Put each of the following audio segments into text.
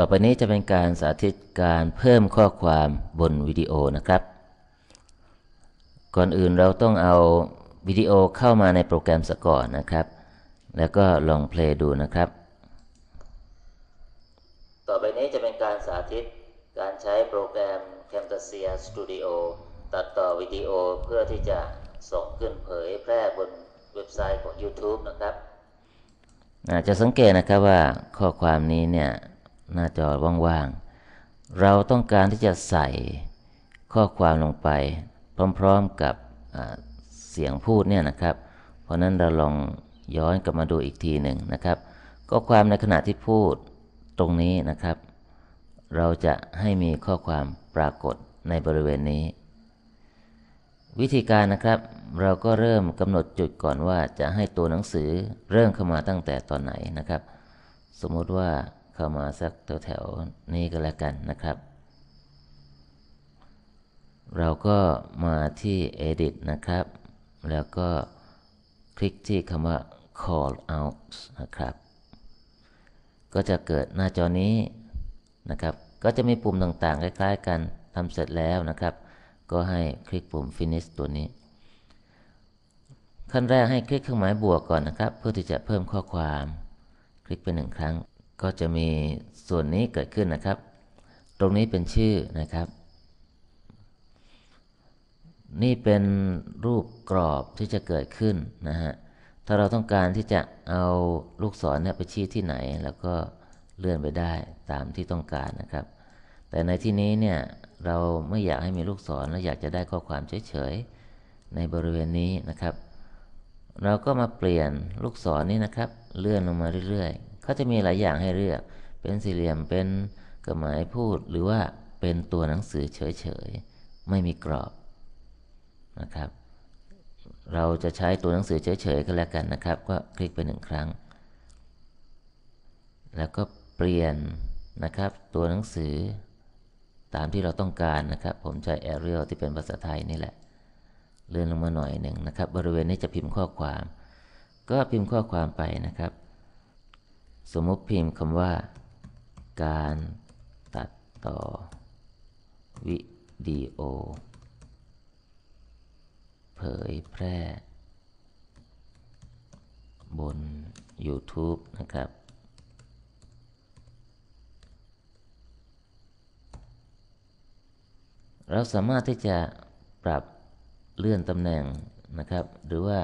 ต่อไปนี้จะเป็นการสาธิตการเพิ่มข้อความบนวิดีโอนะครับ ก่อนอื่นเราต้องเอาวิดีโอเข้ามาในโปรแกรมซะก่อนนะครับ แล้วก็ลองเพลย์ดูนะครับ ต่อไปนี้จะเป็นการสาธิตการใช้โปรแกรม Camtasia Studio ตัดต่อวิดีโอเพื่อที่จะส่งขึ้นเผยแพร่บนเว็บไซต์ของ YouTube นะครับอาจจะสังเกตนะครับว่าข้อความนี้เนี่ย หน้าจอว่างๆ เราต้องการที่จะใส่ข้อความลงไป พร้อมๆกับเสียงพูดเนี่ยนะครับ เพราะนั้นเราลองย้อนกลับมาดูอีกทีหนึ่งนะครับ ข้อความในขณะที่พูดตรงนี้นะครับ เราจะให้มีข้อความปรากฏในบริเวณนี้ วิธีการนะครับเราก็เริ่มกำหนดจุดก่อนว่าจะให้ตัวหนังสือเริ่มเข้ามาตั้งแต่ตอนไหนนะครับ สมมติว่า เข้ามาสักแถวๆนี้ก็แล้วกันนะครับ เราก็มาที่ edit นะครับ แล้วก็คลิกที่คำว่า call out นะครับ ก็จะเกิดหน้าจอนี้นะครับ ก็จะมีปุ่มต่างๆ คล้ายๆ กันทำเสร็จแล้วนะครับ ก็ให้คลิกปุ่ม finish ตัวนี้ ขั้นแรกให้คลิกเครื่องหมายบวกก่อนนะครับ เพื่อที่จะเพิ่มข้อความ คลิกไปหนึ่งครั้ง ก็จะมีส่วนนี้เกิดขึ้นนะครับ ตรงนี้เป็นชื่อนะครับ นี่เป็นรูปกรอบที่จะเกิดขึ้นนะฮะ ถ้าเราต้องการที่จะเอาลูกศรเนี่ยไปชี้ที่ไหน แล้วก็เลื่อนไปได้ตามที่ต้องการนะครับ แต่ในที่นี้เนี่ยเราไม่อยากให้มีลูกศรและอยากจะได้ข้อความเฉยๆในบริเวณนี้นะครับ เราก็มาเปลี่ยนลูกศรนี้นะครับ เลื่อนลงมาเรื่อยๆ เขาจะมีหลายอย่างให้เลือก เป็นสี่เหลี่ยมเป็นเครื่องหมายพูดหรือว่าเป็นตัวหนังสือเฉยๆ ไม่มีกรอบนะครับ เราจะใช้ตัวหนังสือเฉยๆก็แล้วกันนะครับ ก็คลิกไปหนึ่งครั้ง แล้วก็เปลี่ยนนะครับ ตัวหนังสือตามที่เราต้องการนะครับ ผมใช้ Arial ที่เป็นภาษาไทยนี่แหละ เลื่อนลงมาหน่อยหนึ่งนะครับ บริเวณนี้จะพิมพ์ข้อความ ก็พิมพ์ข้อความไปนะครับ สมมติพิมพ์คำว่า การตัดต่อ วิดีโอ เผยแพร่ บน YouTube นะครับ เราสามารถที่จะปรับเลื่อนตำแหน่งนะครับ หรือว่า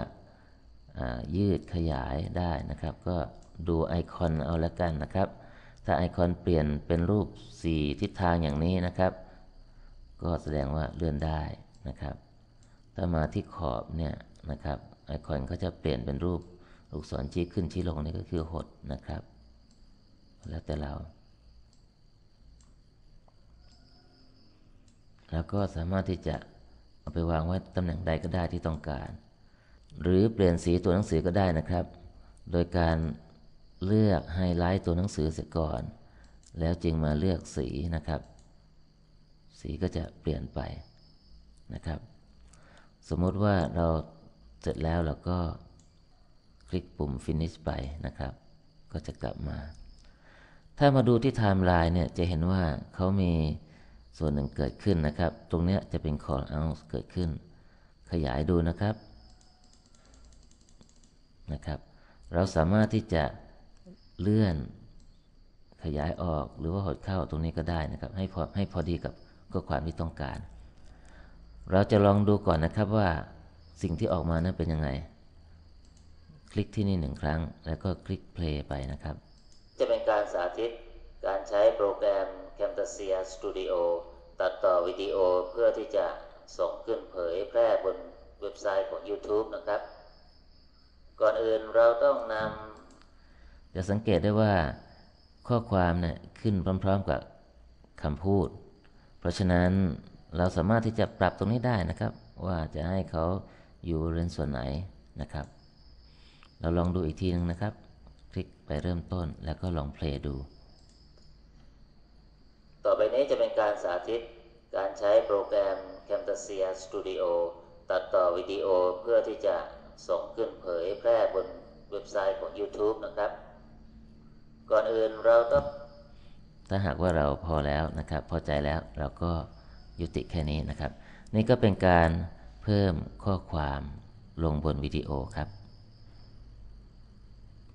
อ่ายืดขยายได้นะครับก็ ดูไอคอนเอาละกันนะครับ ถ้าไอคอนเปลี่ยนเป็นรูป 4 ทิศทางอย่างนี้นะครับ ก็แสดงว่าเลื่อนได้นะครับ ถ้ามาที่ขอบเนี่ยนะครับไอคอนก็จะเปลี่ยนเป็นรูปลูกศรชี้ขึ้นชี้ลงนี่ก็คือหดนะครับ แล้วแต่เรา แล้วก็สามารถที่จะเอาไปวางไว้ตำแหน่งใดก็ได้ที่ต้องการ หรือเปลี่ยนสีตัวหนังสือก็ได้นะครับ โดยการ เลือกไฮไลท์ตัวหนังสือเสียก่อน แล้วจึงมาเลือกสีนะครับ สีก็จะเปลี่ยนไปนะครับ สมมติว่าเราเสร็จแล้วเราก็คลิกปุ่ม finish ไปนะครับ ก็จะกลับมา ถ้ามาดูที่ไทม์ไลน์เนี่ยจะเห็นว่าเขามีส่วนหนึ่งเกิดขึ้นนะครับ ตรงนี้จะเป็น call out เกิดขึ้น ขยายดูนะครับนะครับ เราสามารถที่จะ เลื่อนขยายออกหรือว่าหดเข้าตรงนี้ก็ได้นะครับ ให้พอให้พอดีกับข้อความที่ต้องการ เราจะลองดูก่อนนะครับว่าสิ่งที่ออกมานั้นเป็นยังไง คลิกที่นี่หนึ่งครั้ง แล้วก็คลิก play ไปนะครับ จะเป็นการสาธิตการใช้โปรแกรม Camtasia Studio ตัดต่อวิดีโอเพื่อที่จะส่งขึ้นเผยแพร่บนเว็บไซต์ของ YouTube นะครับ ก่อนอื่นเราต้องนำ จะสังเกตได้ว่าข้อความเนี่ยขึ้นพร้อม ๆกับคำพูด เพราะฉะนั้นเราสามารถที่จะปรับตรงนี้ได้นะครับ ว่าจะให้เขาอยู่บริเรียนส่วนไหนนะครับ เราลองดูอีกทีนึงนะครับ คลิกไปเริ่มต้นแล้วก็ลองเพลย์ดู ต่อไปนี้จะเป็นการสาธิตการใช้โปรแกรม Camtasia Studio ตัดต่อวิดีโอเพื่อที่จะส่งขึ้นเผยแพร่บนเว็บไซต์ของ YouTube นะครับ ก่อนอื่นเราต้องถ้าหากว่าเราพอแล้วนะครับ พอใจแล้วเราก็ยุติแค่นี้นะครับ นี่ก็เป็นการเพิ่มข้อความลงบนวิดีโอครับ